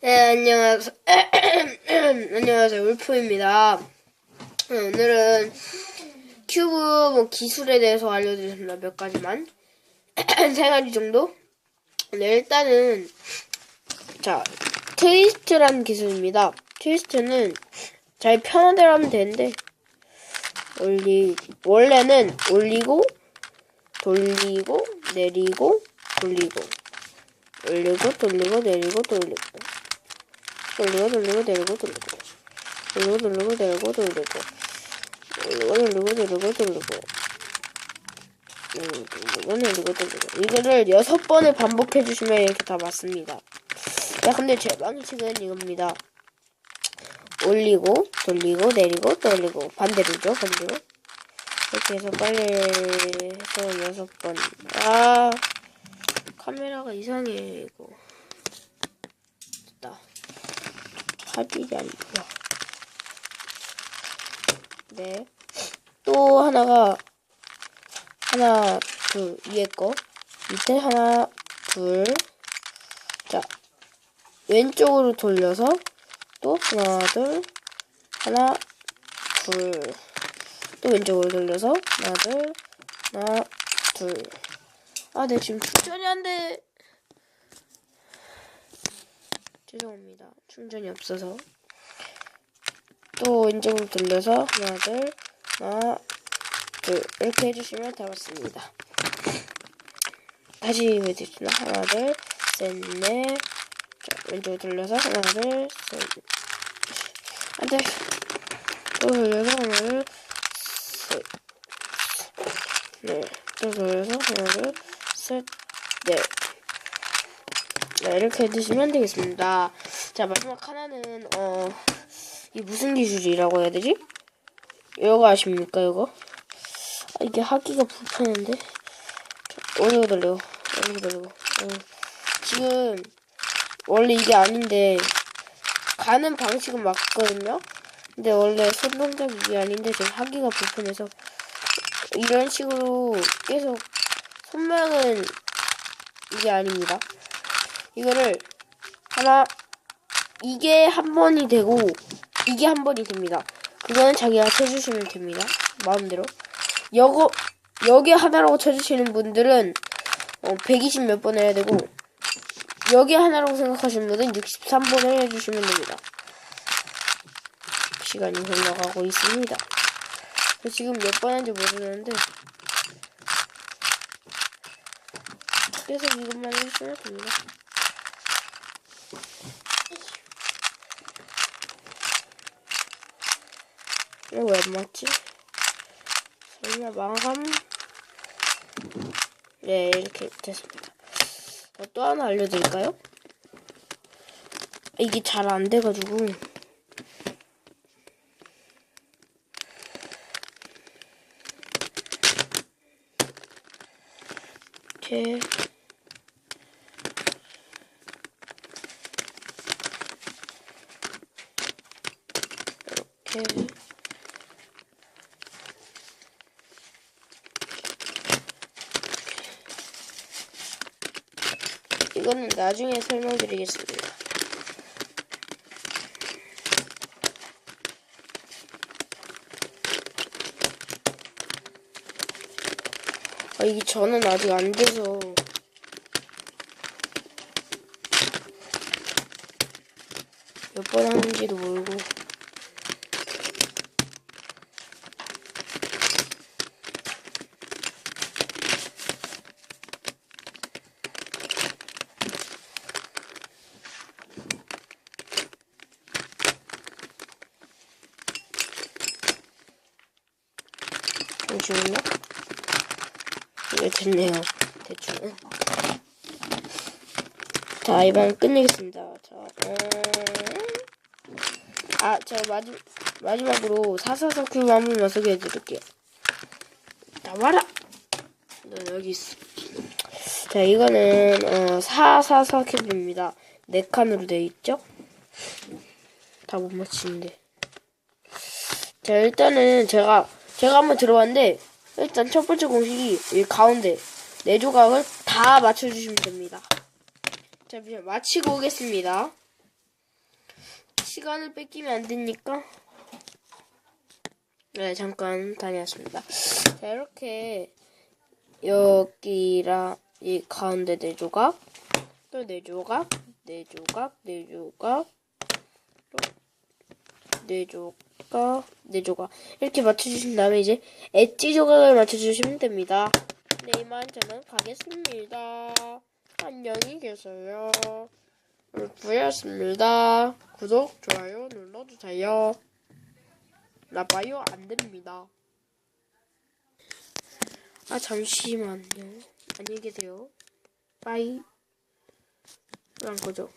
네, 안녕하세요. 안녕하세요. 울프입니다. 네, 오늘은 큐브 뭐 기술에 대해서 알려드리겠습니다. 몇 가지만. 세 가지 정도? 네, 일단은, 자, 트위스트라는 기술입니다. 트위스트는 잘 편한 대로 하면 되는데, 올리, 원래는 올리고, 돌리고, 내리고, 돌리고, 올리고, 돌리고, 내리고, 돌리고. 돌리고 돌리고 돌리고. 돌리고 돌리고 내리고 돌리고. 돌리고 돌리고 내리고 돌리고. 돌리고 내리고 돌리고. 이거를 여섯 번을 반복해 주시면 이렇게 다 맞습니다. 야 근데 제 방식은 이겁니다. 올리고 돌리고 내리고 돌리고. 반대로죠 반대로? 이렇게 해서 빨리 해서 여섯 번. 아 카메라가 이상해 이거. 됐다. 않고요. 네. 또 하나가 하나 둘 위에 거 밑에 하나 둘. 자 왼쪽으로 돌려서 또 하나 둘 하나 둘. 또 왼쪽으로 돌려서 하나 둘 하나 둘. 아, 네 지금 충전이 안 돼. 죄송합니다. 충전이 없어서. 또 왼쪽으로 돌려서 하나 둘 하나 둘 이렇게 해주시면 다 맞습니다. 다시 해주시나 하나 둘 셋 넷 자, 왼쪽으로 돌려서 하나 둘 셋 안 돼 또 돌려서 하나 둘 셋 네, 또 돌려서 하나 둘 셋 넷 네, 이렇게 해주시면 되겠습니다. 자, 마지막 하나는, 어, 이 무슨 기술이라고 해야 되지? 이거 아십니까, 이거? 아, 이게 하기가 불편한데? 자, 어디가 돌려? 어디가 돌려? 어. 지금, 원래 이게 아닌데, 가는 방식은 맞거든요? 근데 원래 손 동작이 이게 아닌데, 지금 하기가 불편해서, 이런 식으로 계속, 손모양은 이게 아닙니다. 이거를 하나 이게 한 번이 되고 이게 한 번이 됩니다. 그거는 자기가 쳐주시면 됩니다. 마음대로. 여거 여기 하나라고 쳐주시는 분들은 어, 120 몇 번 해야 되고 여기 하나라고 생각하시는 분은 63번을 해주시면 됩니다. 시간이 흘러가고 있습니다. 지금 몇 번 한지 모르는데 계속 이것만 해주시면 됩니다. 왜 안 맞지? 설마 마감? 네, 이렇게 됐습니다. 어, 또 하나 알려드릴까요? 이게 잘 안 돼가지고. 이렇게. 이렇게. 이거는 나중에 설명드리겠습니다. 아, 이게 저는 아직 안 돼서. 몇 번 하는지도 모르고. 잠시만요. 이게 됐네요. 대충. 자, 이번 끝내겠습니다. 자, 음... 아, 저 마지, 마지막으로 444 큐브 한 번만 소개해 드릴게요. 나와라! 너 여기 있어. 자, 이거는, 어, 444 큐브입니다. 4칸으로 되어 있죠? 다 못 맞히는데. 자, 일단은 제가 제가 한번 들어봤는데 일단 첫 번째 공식이 이 가운데 네 조각을 다 맞춰주시면 됩니다. 자, 그냥 마치고 오겠습니다. 시간을 뺏기면 안 되니까. 네, 잠깐 다녀왔습니다. 자, 이렇게 여기랑 이 가운데 네 조각, 또 네 조각, 네 조각, 네 조각, 또네 조각, 네 조각 이렇게 맞춰주신 다음에 이제 엣지 조각을 맞춰주시면 됩니다. 네, 이만 저는 가겠습니다. 안녕히 계세요. 울프였습니다. 구독, 좋아요 눌러주세요. 나빠요 안 됩니다. 아 잠시만요. 안녕히 계세요. 빠이. 그런 거죠.